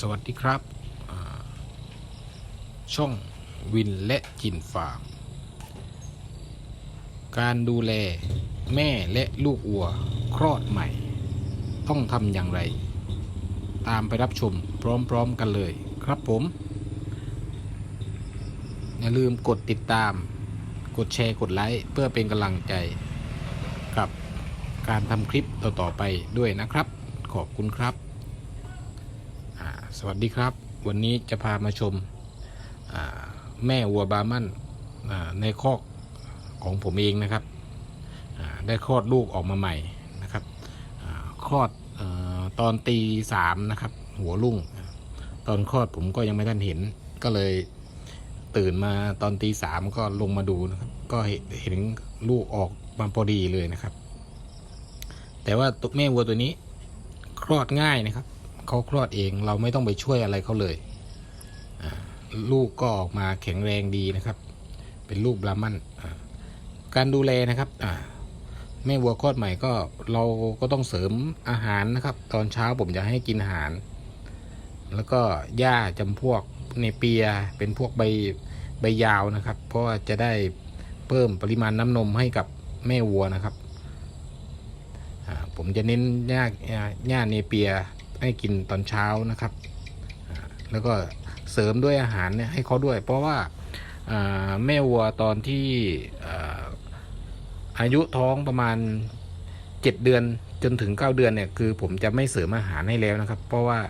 สวัสดีครับ ช่องวินและจินฟาร์ม การดูแลแม่และลูกวัวคลอดใหม่ ต้องทำอย่างไร ตามไปรับชมพร้อมๆกันเลยครับผม อย่าลืมกดติดตาม กดแชร์กดไลค์เพื่อเป็นกำลังใจกับการทำคลิปต่อๆไปด้วยนะครับ ขอบคุณครับ วัสดีครับ วันนี้จะพามาชมแม่วัวบามันในคอกของผมเองนะครับได้คลอดลูกออกมาใหม่นะครับคลอดอตอนตีสามนะครับ หัวรุ่ง ตอนคลอดผมก็ยังไม่ทันเห็น ก็เลยตื่นมาตอนตีสามก็ลงมาดูนะครับ ก็เห็นลูกออกมาพอดีเลยนะครับ แต่ว่าตัวแม่วัวตัวนี้คลอดง่ายนะครับ เขาคลอดเอง เราไม่ต้องไปช่วยอะไรเขาเลย ลูกก็ออกมาแข็งแรงดีนะครับ เป็นลูกบรามันการดูแลนะครับแม่วัวคลอดใหม่ก็เราก็ต้องเสริมอาหารนะครับ ตอนเช้าผมจะให้กินอาหาร แล้วก็หญ้าจำพวกเนเปียเป็นพวกใบใบยาวนะครับ เพราะว่าจะได้เพิ่มปริมาณน้ำนมให้กับแม่วัวนะครับผมจะเน้นหญ้าหญ้าเนเปีย ให้กินตอนเช้านะครับอ่าแล้วก็เสริมด้วยอาหารเนี่ยให้เขาด้วย เพราะว่าอ่าแม่วัวตอนที่อ่าอายุท้องประมาณ 7 เดือนจนถึง 9 เดือนเนี่ยคือผมจะไม่เสริมอาหารให้แล้วนะครับ เพราะว่า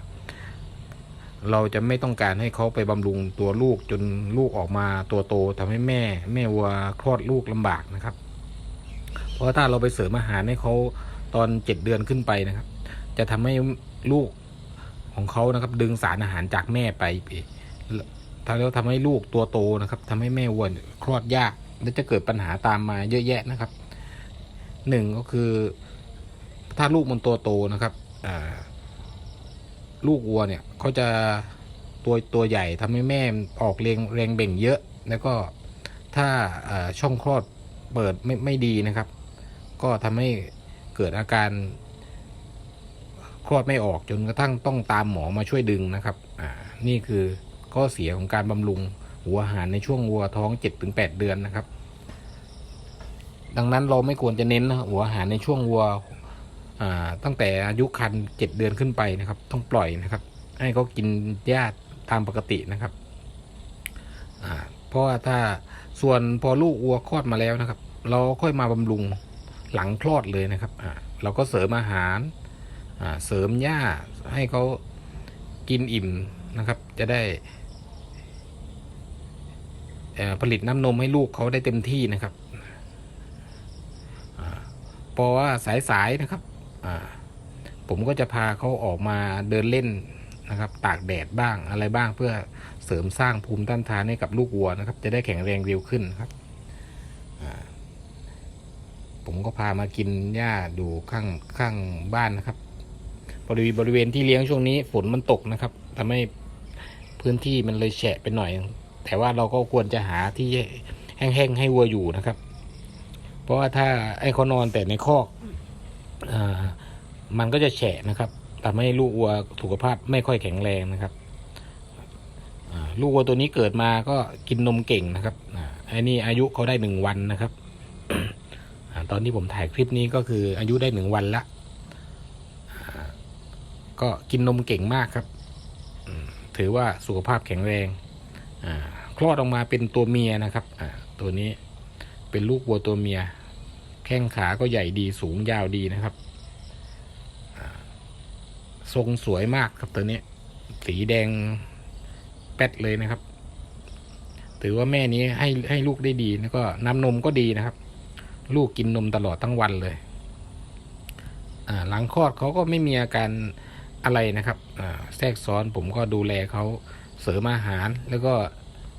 เราจะไม่ต้องการให้เขาไปบำรุงตัวลูกจนลูกออกมาตัวโตทำให้แม่ แม่วัวคลอดลูกลำบากนะครับ เพราะถ้าเราไปเสริมอาหารให้เขาตอนเจ็ดเดือนขึ้นไปนะครับ จะทำให้ลูกของเขานะครับ ดึงสารอาหารจากแม่ไปถ้าแล้วทำให้ลูกตัวโตนะครับทำให้แม่วัวคลอดยาก และจะเกิดปัญหาตามมาเยอะแยะนะครับหนึ่งก็คือถ้าลูกมันตัวโตนะครับลูกวัวเนี่ยเขาจะตัวตัวใหญ่ทำให้แม่ออกแรงแรงเบ่งเยอะ แล้วก็ถ้าช่องคลอดเปิดไม่ไม่ดีนะครับ ก็ทำให้เกิดอาการ คลอดไม่ออกจนกระทั่งต้องตามหมอมาช่วยดึงนะครับอ่านี่คือข้อเสียของการบำรุงหัวอาหารในช่วงวัวท้อง 7-8 เดือนนะครับ ดังนั้นเราไม่ควรจะเน้นนะหัวอาหารในช่วงวัวอ่าตั้งแต่อายุคันเจ็ดเดือนขึ้นไปนะครับ ต้องปล่อยนะครับ ให้เขากินหญ้าตามปกตินะครับอ่าเพราะว่าถ้าส่วนพอลูกวัวคลอดมาแล้วนะครับ เราค่อยมาบำรุงหลังคลอดเลยนะครับอ่าเราก็เสริมอาหาร เสริมหญ้าให้เขากินอิ่มนะครับ จะได้ผลิตน้ำนมให้ลูกเขาได้เต็มที่นะครับอ่าเพราะว่าสายๆนะครับผมก็จะพาเขาออกมาเดินเล่นนะครับ ตากแดดบ้างอะไรบ้างเพื่อเสริมสร้างภูมิต้านทานให้กับลูกวัวนะครับ จะได้แข็งแรงเร็วขึ้นครับผมก็พามากินหญ้าดูข้างข้างบ้านนะครับ บริเวณบริเวณที่เลี้ยงช่วงนี้ฝนมันตกนะครับทำให้พื้นที่มันเลยแฉะไปหน่อย แต่ว่าเราก็ควรจะหาที่แห้งๆให้วัวอยู่นะครับ เพราะว่าถ้าไอ้เขานอนแต่ในคอกอมันก็จะแฉะนะครับทำให้ลูกวัวสุขภาพไม่ค่อยแข็งแรงนะครับลูกวัวตัวนี้เกิดมาก็กินนมเก่งนะครับไอ้นี่อายุเขาได้หนึ่งวันนะครับ ตอนที่ผมถ่ายคลิปนี้ก็คืออายุได้หนึ่งวันละ ก็กินนมเก่งมากครับ ถือว่าสุขภาพแข็งแรงคลอดออกมาเป็นตัวเมียนะครับตัวนี้เป็นลูกวัวตัวเมีย แข้งขาก็ใหญ่ดีสูงยาวดีนะครับทรงสวยมากครับตัวนี้ สีแดงแป๊ดเลยนะครับ ถือว่าแม่นี้ให้ให้ลูกได้ดีแล้วก็น้ำนมก็ดีนะครับ ลูกกินนมตลอดทั้งวันเลยหลังคลอดเขาก็ไม่มีอาการ อะไรนะครับแทรกซ้อนผมก็ดูแลเขาเสริมอาหาร แล้วก็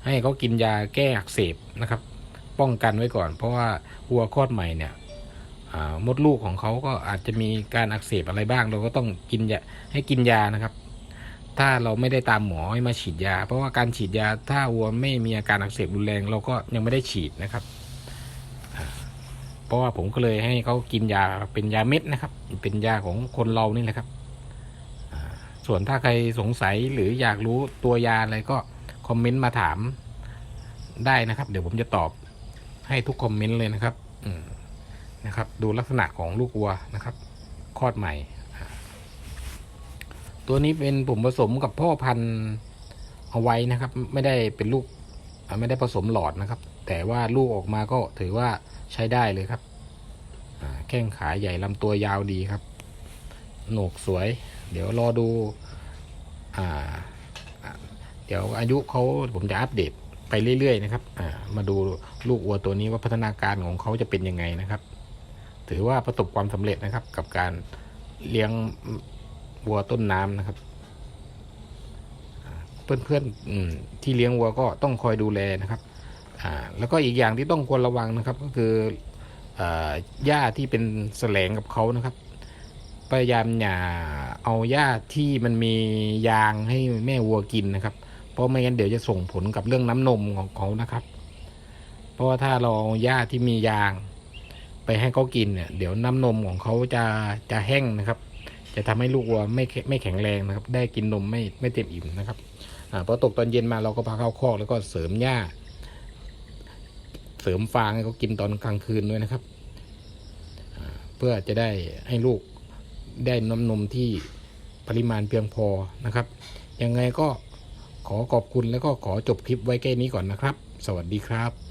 ให้เขากินยาแก้อักเสบนะครับ ป้องกันไว้ก่อน เพราะว่าวัวคลอดใหม่เนี่ยมดลูกของเขาก็อาจจะมีการอักเสบอะไรบ้าง เราก็ต้องกินยาให้กินยานะครับ ถ้าเราไม่ได้ตามหมอให้มาฉีดยา เพราะว่าการฉีดยาถ้าวัวไม่มีอาการอักเสบรุนแรง เราก็ยังไม่ได้ฉีดนะครับเพราะว่าผมก็เลยให้เขากินยาเป็นยาเม็ดนะครับ เป็นยาของคนเรานี่แหละครับ ส่วนถ้าใครสงสัยหรืออยากรู้ตัวยาอะไรก็คอมเมนต์มาถามได้นะครับ เดี๋ยวผมจะตอบให้ทุกคอมเมนต์เลยนะครับนะครับ ดูลักษณะของลูกวัวนะครับคลอดใหม่ ตัวนี้เป็นผมผสมกับพ่อพันธุ์เอาไว้นะครับ ไม่ได้เป็นลูกไม่ได้ผสมหลอดนะครับ แต่ว่าลูกออกมาก็ถือว่าใช้ได้เลยครับแข้งขาใหญ่ลำตัวยาวดีครับ โหนกสวย เดี๋ยวรอดูอ่าเดี๋ยวอายุเขาผมจะอัปเดตไปเรื่อยๆนะครับมาดูลูกวัวตัวนี้ว่าพัฒนาการของเขาจะเป็นยังไงนะครับ ถือว่าประสบความสำเร็จนะครับ กับการเลี้ยงวัวต้นน้ำนะครับเพื่อนๆที่เลี้ยงวัวก็ต้องคอยดูแลนะครับแล้วก็อีกอย่างที่ต้องควรระวังนะครับ ก็คือหญ้าที่เป็นแสลงกับเขานะครับ พยายามอย่าเอาหญ้าที่มันมียางให้แม่วัวกินนะครับ เพราะไม่งั้นเดี๋ยวจะส่งผลกับเรื่องน้ำนมของเขานะครับ เพราะว่าถ้าเราเอาหญ้าที่มียาง ไปให้เขากินเนี่ย เดี๋ยวน้ำนมของเขาจะจะแห้งนะครับ จะทำให้ลูกวัวไม่แข็ไม่แข็งแรงนะครับ ได้กินนมไม่ไม่เต็มอิ่มนะครับอ่าพอตกตอนเย็นมาเราก็พาเข้าคอกแล้วก็เสริมหญ้า เสริมฟางให้เขากินตอนกลางคืนด้วยนะครับเพื่อจะได้ให้ลูก ได้น้ำนมที่ปริมาณเพียงพอนะครับ ยังไงก็ขอขอบคุณแล้วก็ขอจบคลิปไว้แค่นี้ก่อนนะครับ สวัสดีครับ